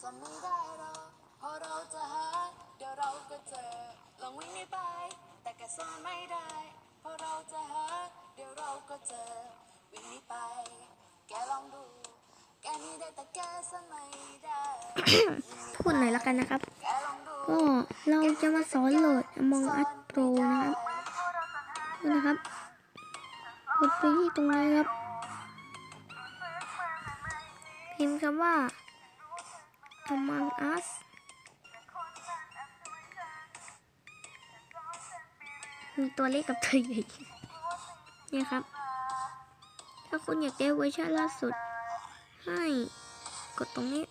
สมไม่ได้หรอกพราะเราจะหาเดี๋ยวเราก็เจอลองวิ่งไม่ไป แต่แกซ่อนไม่ได้พราะเราจะหาเดี๋ยวเราก็เจอวิ่งไม่ไป แกลองดู แกนี่ได้แต่แกซ่อนไม่ได้พูดหน่อยละกันนะครับ ก็เราจะมาสอนโหลด Among Us Pro นะครับนะครับกดไปที่ตรงนี้ครับ พิมพ์คำว่า Among Us มีตัวเล็กกับตัวใหญ่เนี่ยครับ ถ้าคุณอยากได้เวอร์ชันล่าสุด ให้กดตรงนี้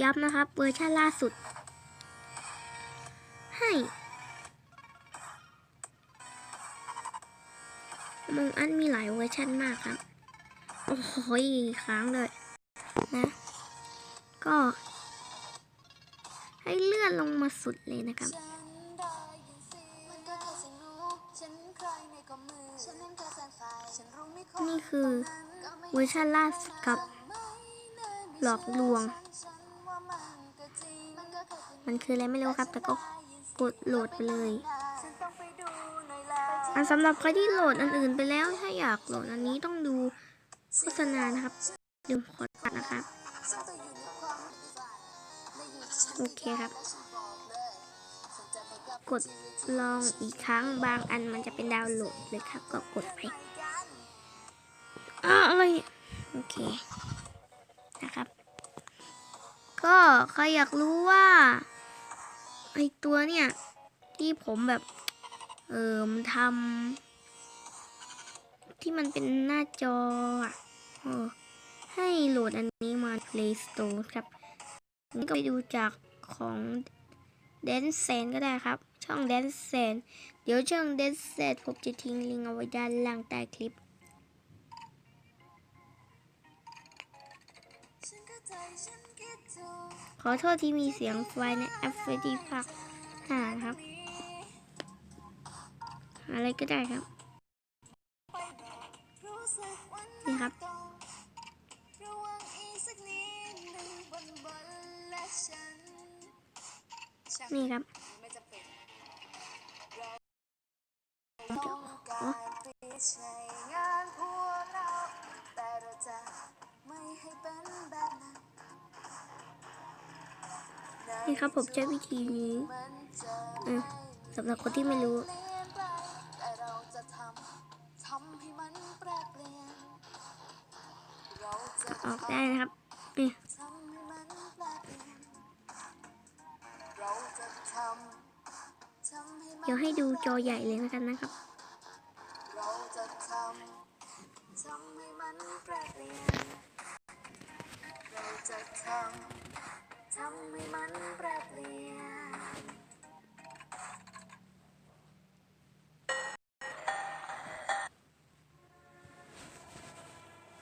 ย้ำนะครับ เวอร์ชันล่าสุด ให้มองอันมีหลายเวอร์ชันมากครับ โอ้โหค้างเลยนะ ก็ ให้เลื่อนลงมาสุดเลยนะครับนี่คือเวอร์ชันล่าสุดกับ หลอกลวง มันคืออะไรไม่รู้ครับ แต่ก็กดโหลดไปเลย อันสำหรับใครที่โหลดอันอื่นไปแล้ว ถ้าอยากโหลดอันนี้ต้องดูโฆษณานะครับดูขอตัดนะครับ โอเคครับ กดลองอีกครั้งบางอันมันจะเป็นดาวน์โหลดเลยครับ ก็กดไปอ้าวอะไรเนี่ยโอเคนะครับ ก็ใครอยากรู้ว่าไอตัวเนี่ยที่ผมแบบ เออมทำที่มันเป็นหน้าจออะเออ ให้โหลดอันนี้มา Play Store ครับนี่ก็ไปดูจากของ d a n c e ก็ได้ครับ ช่อง d a n c e เดี๋ยวช่อง d a n c e ผมจะทิ้งลิงก์เอาไว้ด้านล่างใต้คลิปขอโทษที่มีเสียงไฟในแอปเฟรดี้ภาหาครับ อะไรก็ได้ครับ นี่ครับ บบนั้นนี่ครับผมใช้วิธีนี้มันจะอืมสำหรับคนที่ไม่รู้เปลี่ยนไปแต่เราจะทำทำให้มันแปรเปลี่ยนเราจะออกได้นะครับนี่ เดี๋ยวให้ดูจอใหญ่เลยแล้วกันนะครับ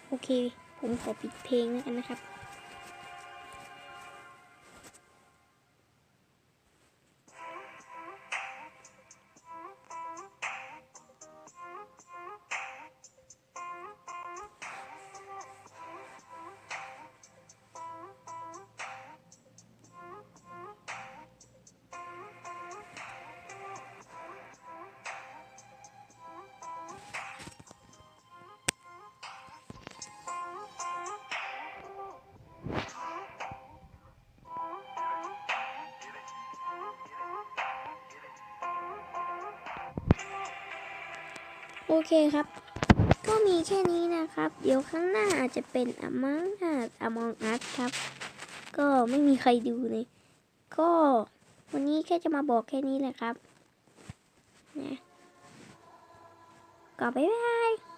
โอเค ผมขอปิดเพลงแล้วกันนะครับ โอเคครับ ก็มีแค่นี้นะครับ เดี๋ยวข้างหน้าอาจจะเป็น Among Us Among Us ครับ ก็ไม่มีใครดูเลย ก็วันนี้แค่จะมาบอกแค่นี้แหละครับนะก็บ๊ายบาย